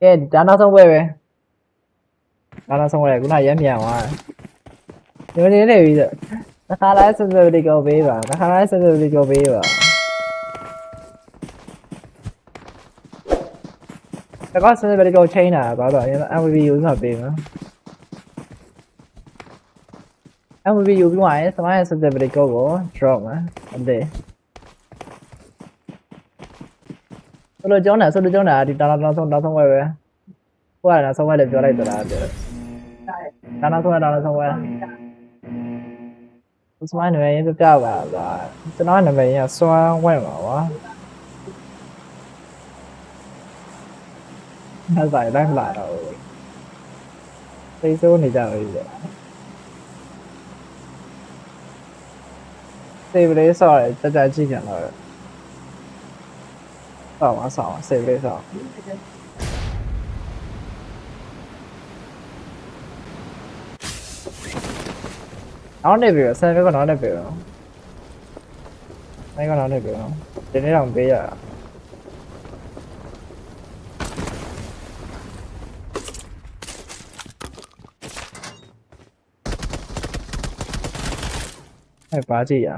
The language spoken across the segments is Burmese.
ကဲဒါနောက်ဆုံးပွဲပဲဒါနောက်ဆုံးပွဲခုနရမ်းမြန်သွားတယ်ဒီမနေနေပြီဆိုတစ်ခါလိုက်စစဒီကိုပေးပါတစ်ခါလိုက်စစဒီကိုပေးပါ တကောစစဒီကိုချိန်တာဘာလို့ MVP ယူမှပေးမှာ MVP ယူပြီးမှရင်စမိုင်းစစဒီကိုကို drop မှာအတဲ့ဆိုလိုကြောင်းတာဆိုလိုကြောင်းတာဒီတာနောက်ဆုံးနောက်ဆုံးပွဲပဲဟိုကနောက်ဆုံးပွဲလည်းပြောလိုက်သလားပြောတာနောက်ဆုံးပွဲနောက်ဆုံးပွဲစမိုင်းနေရင်ပြပြပါလားကျွန်တော်နာမည်ကစွမ်းဝင့်ပါပါ နောက်ပါတိုင်းလာတော့သိစိုးနေကြပြီလေစေဗလေးဆော်ရတကြကြည့်ကြတော့ဆောက်ပါဆောက်ပါစေဗလေးဆောက်နောက်နေပြီဆန်ကနောက်နေပြီနိုင်ကနောက်နေပြီဒီနေ့တော့ပေးရတာ အဲ့ပါကြည့်ရ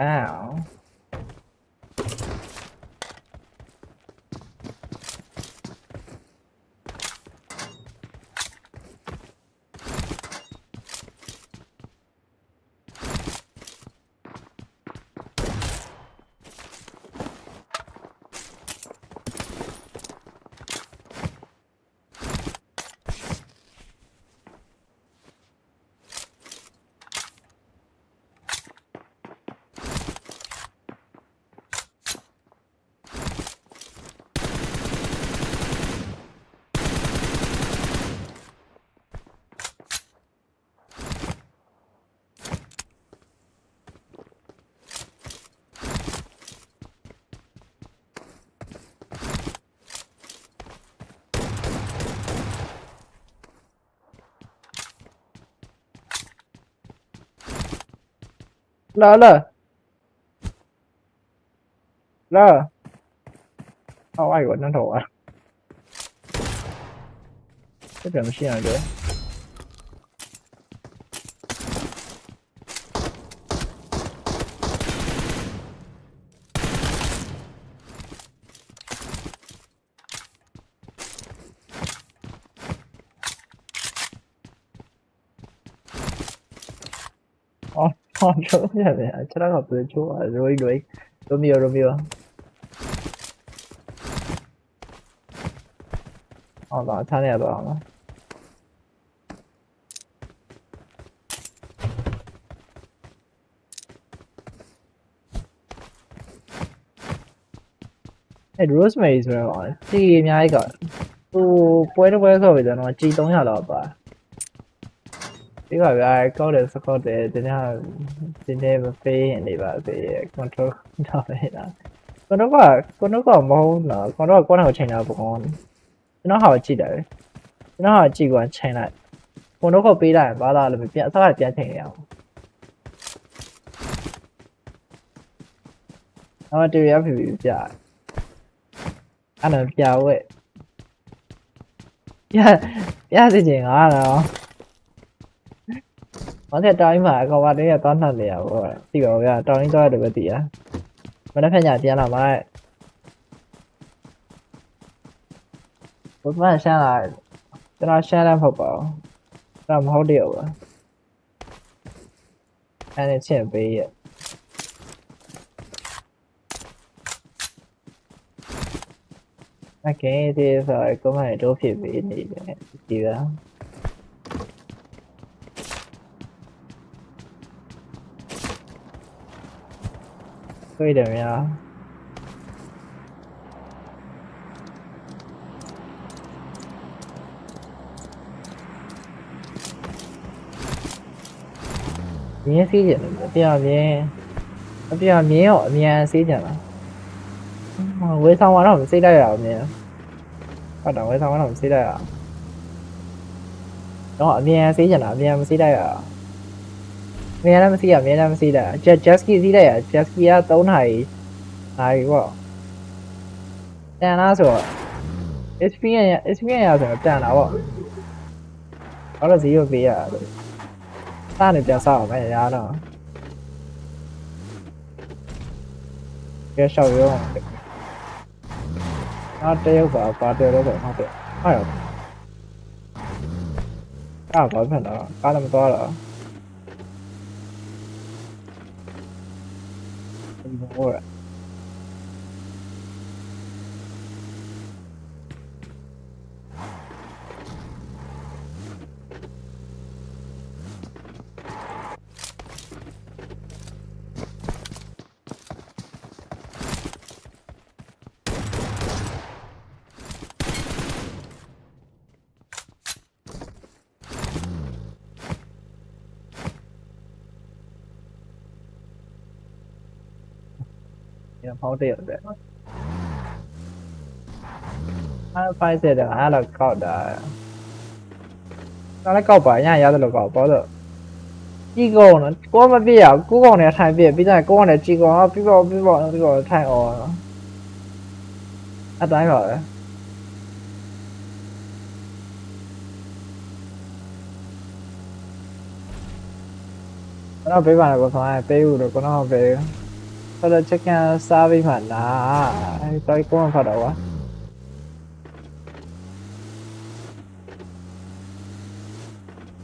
อ้ lơ lơ lơ 아, 아, 이거 완전 더워. 새벽 시간 안 돼. Romeo ya ve, chara ka pe chu a roi roi. Romeo Romeo. Hold on, tane ya ba ma. Hey, Rosemary is very on. See, my god. ဟိုပွဲတစ်ပွဲဆိုပြီးတော့ G300 လောက်ပါ။ ဒီကဗျာကောက်တယ်စကောက်တယ်ဒီနေ့ဒီနေ့မပေးရင်နေပါသေး control တော့ပဲလားကိုတော့ကကိုတော့ကမဟုတ်လားကိုတော့ကကိုတော့ချိန်တာပေါ့ကျွန်တော်ဟာကြည့်တယ်ကျွန်တော်ဟာကြည့်ကွာချိန်လိုက်ကိုတော့ကပေးလိုက်ဘာသာလို့ပြန်အစကပြန်ချိန်ရအောင်နောက်တူရပြီပြအဲ့ဒါပြဝဲပြပြစီချင်ငါတော့ ဘာလဲတိုင်းမှာအကောင်မတင်းရသွားနှောက်နေရပေါ့သိပါဗျာတောင်းရင်းသွားတယ်ပဲသိရမနေ့ဖက်ညပြန်လာမှာဘုမန်ရှမ်းလာကျွန်တော်ရှမ်းလည်းမဟုတ်ပါဘူးကျွန်တော်မဟုတ်တယောက်ပါအဲ့ဒါချင်းပေးရအကဲဒီဆိုကွန်မန်ဒိုးဖြစ်ပြီးနေတယ်ဒီပါ တွေ့တယ်များမြင်းစီးကြတယ်အပြမြင်းအပြမြင်းရောအမြန်စီးကြလားဝေးဆောင်ကတော့မစိတ်လိုက်ရအောင်မြင်းဟုတ်တယ်ဝေးဆောင်ကတော့မစိတ်လိုက်ရအောင်တော့အမြန်စီးကြလားအမြန်မစိတ်လိုက်ရအောင် အမြန်လည်းမစိရအမြန်လည်းမစိလိုက်ဂျက်ဂျက်စကီစီးလိုက်ရဂျက်စကီက3နာရီနာရီပေါ့တန်လားဆိုတော့ experience experience ရဆိုတော့တန်တာပေါ့ဘာလို့0ပေးရလဲစားနေပြန်စားအောင်ပဲရာတော့ပြရှောက်ရောအားတယောက်ပါပါတယ်တော့ပဲဟုတ်တယ်အဲ့တော့အားဘာဖြစ်တော့ကားလည်းမသွားတော့ ဟု တ်ရဒီဖောက်တဲ့ရတယ်အားဖိုက်တဲ့အားတော့ကောက်တာတော့လည်းကောက်ပါရရတယ်လို့ကောက်ပေါ့တော့ကြီးကုန်းနော်ကိုမပြည့်ရကိုကောင်နဲ့ထိုင်ပြည့်ပြီးတော့ကိုကောင်နဲ့ကြီးကုန်းအောင်ပြီးတော့ပြီးတော့ပြီးတော့ထိုင်အောင်အတိုင်းပါပဲတော့ပေးပါလေကောဆောင်ပေးဦးတော့ကောတော့ပေးဆိုတော့ chicken စားပြီးမှ လာအဲတော့ကိုယ်ဖတ်တော့ကွာ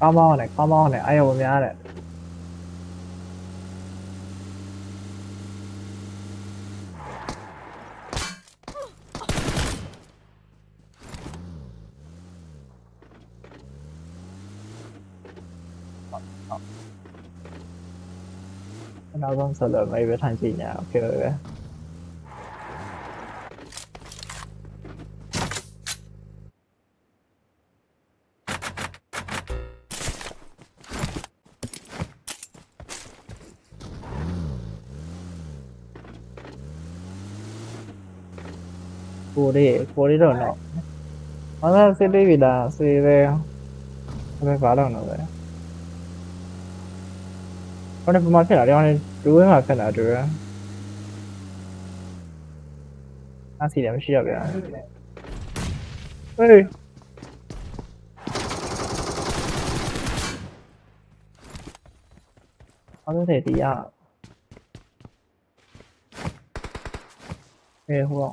ကောင်းမောင်းနဲ့ကောင်းမောင်းနဲ့အယုံများတဲ့နောက်ဆုံးဆိုတော့ Another solo maybe tanjinya. Okay, okay. Kore, kore đâu nọ. Mà nó sẽ đi vì đã sẽ về. Về phá đâu nữa vậy. Con này mà thế là đeo này လူဝဲမှာခက်တာတူရအားစီလည်းမရှိတော့ဗျာဟေးအားလုံးတွေတရားเออห่วง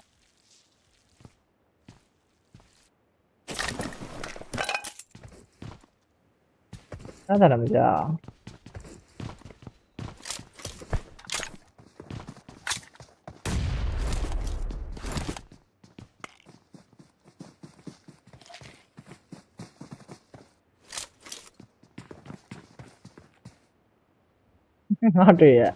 น่าจะทำไม่ได้ 对呀。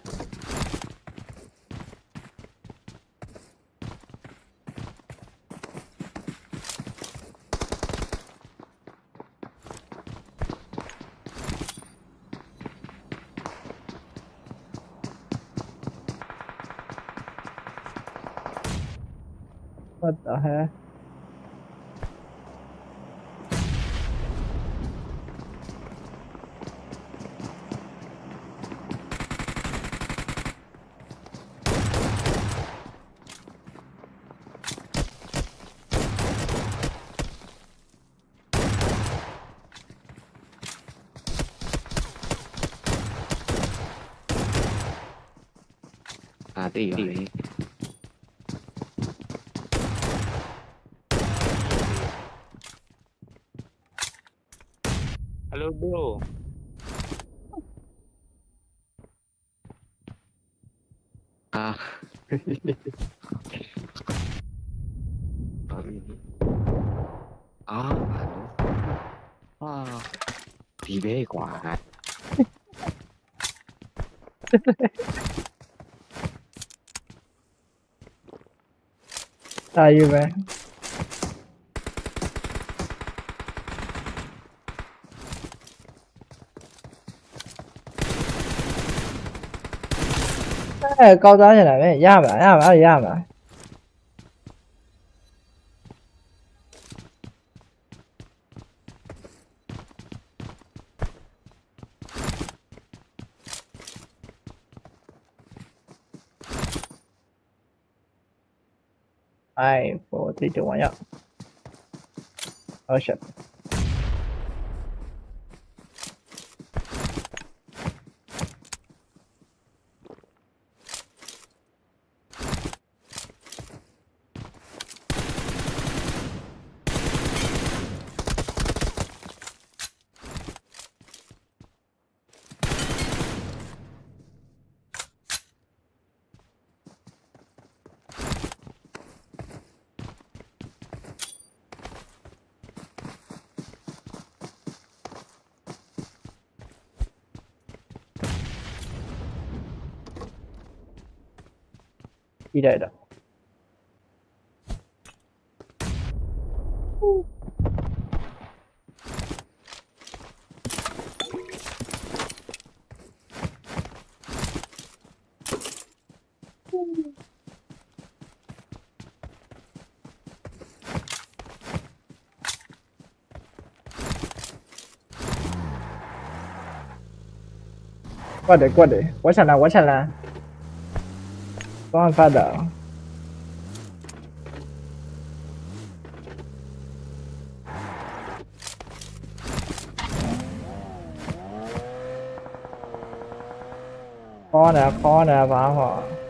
What the heck? ။ tỷ rồi. Hello bro. À. À À Thì bế quả ကွာတာယူပဲအဲကောက်သားနေတာပဲရပါရပါရပါ 哎我这就玩呀好险 shit ပြီးလိုက်တော့ကွက်တယ်ကွက်တယ် ဝတ်ချန်လာဝတ်ချ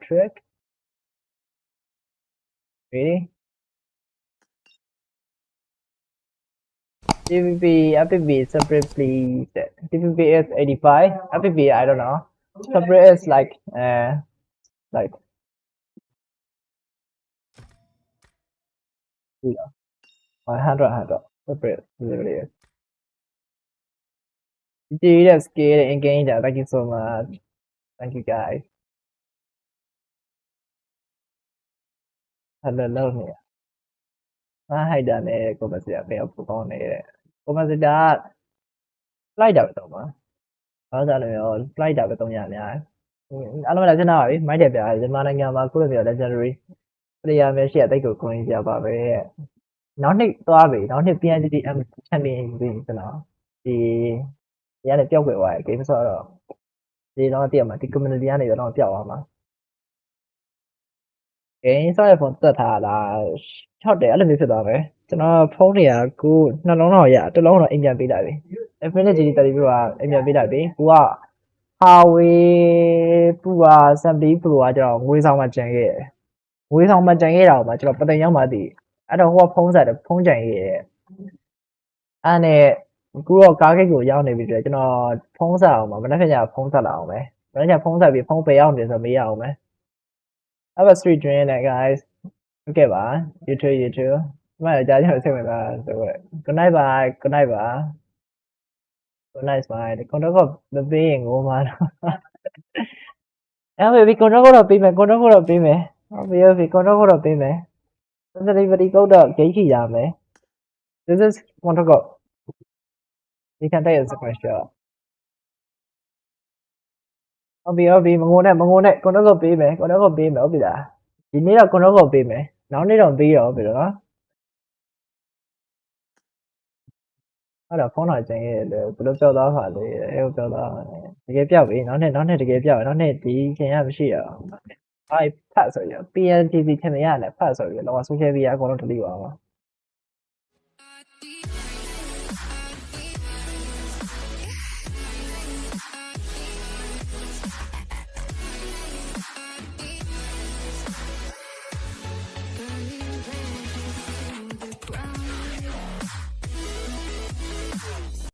trick really TPP, FPP, separate please. TPP is 85. FPP, I don't know. Separate is like, uh, like, yeah, 100, 100. Separate, really. GG, that's good. Engage. Thank you so much. Thank you, guys. အဲ့လိုလုပ်နေရငါဟိုက်တာနဲ့ကွန်ပက်ဆာဖေးအောင်ပူပေါင်းနေတဲ့ကွန်ပက်ဆာကလိုက်တာပဲတော့ပါဘာသာလည်းရောလိုက်တာပဲသုံးရများအားလုံးလည်းကျွန်တော်ပါပြီမိုက်တယ်ပြားမြန်မာနိုင်ငံမှာခုလိုမျိုး legendary player များရှိရတိတ်ကိုခွင့်ရပါပဲနောက်နှစ်သွားပြီနောက်နှစ် PNDM champion ပြီးကျွန်တော်ဒီရရလည်းပျောက်ွယ်သွားတယ် game ဆိုတော့ဒီတော့တည့်ရမှာဒီ community ကနေတော့ပျောက်သွားမှာ game ဆော့ရဖုန်းတက်ထားတာဟုတ်တယ်အဲ့လိုမျိုးဖြစ်သွားပဲကျွန်တော်ဖုန်းတွေကကိုနှလုံးတော့ရတစ်လုံးတော့အိမ်ပြန်ပေးလိုက်ပြီ Infinix GT 30 Pro ကအိမ်ပြန်ပေးလိုက်ပြီကိုက Huawei Pro 70 Pro ကကျွန်တော်ငွေဆောင်မှကြံခဲ့တယ်ငွေဆောင်မှကြံခဲ့တာကိုမှကျွန်တော်ပသိမ်ရောက်မှသိအဲ့တော့ဟိုကဖုန်းဆက်တယ်ဖုန်းကြံခဲ့တယ်အဲ့နဲ့ကူတော့ကားကိတ်ကိုရောက်နေပြီဆိုတော့ကျွန်တော်ဖုန်းဆက်အောင်ပါမနေ့ကညဖုန်းဆက်လာအောင်ပဲဘယ်ညဖုန်းဆက်ပြီးဖုန်းပေးအောင်တယ်ဆိုမေးရအောင်မ ယ် Have a street drink and guys ဟုတ်ကဲ့ပါ YouTube YouTube မရကြားချင်စိတ်ဝင်စားဆိုတော့ Good night bye Good night ပါ Good night bye ကွန်တော့ကမပေးရင်ငိုမှာတော့အဲ့ဘေဘီကွန်တော့ကတော့ပေးမယ်ကွန်တော့ကတော့ပေးမယ်ဟုတ်ပြီဟုတ်ပြီကွန်တော့ကတော့ပေးမယ် Delivery ကုတ်တော့ဂိတ်ချီရမယ် This is ကွန်တော့က You can take a screenshot ဟုတ်ပြီဟုတ်ပြီမငိုနဲ့မငိုနဲ့ကွန်တော့ကပေးမယ်ကွန်တော့ကပေးမယ်ဟုတ်ပြီလားဒီနေ့တော့ကွန်တော့ကပေးမယ်နောက်နေ့တော့ပေးရောပြီနော်အဲ့တော့ဖုန်းတော့ကျင်းရဲ့လေဘယ်လိုပြောသားပါလဲအဲ့လိုပြောသားပါလေတကယ်ပြောက်ပြီနောက်နေ့နောက်နေ့တကယ်ပြောက်နောက်နေ့ဒီခင်ရမရှိရအောင်အဲ့ဖတ်ဆိုရ PNTV ထင်မရနဲ့ဖတ်ဆိုရလောက social media အကုန်လုံး delete ပါအောင်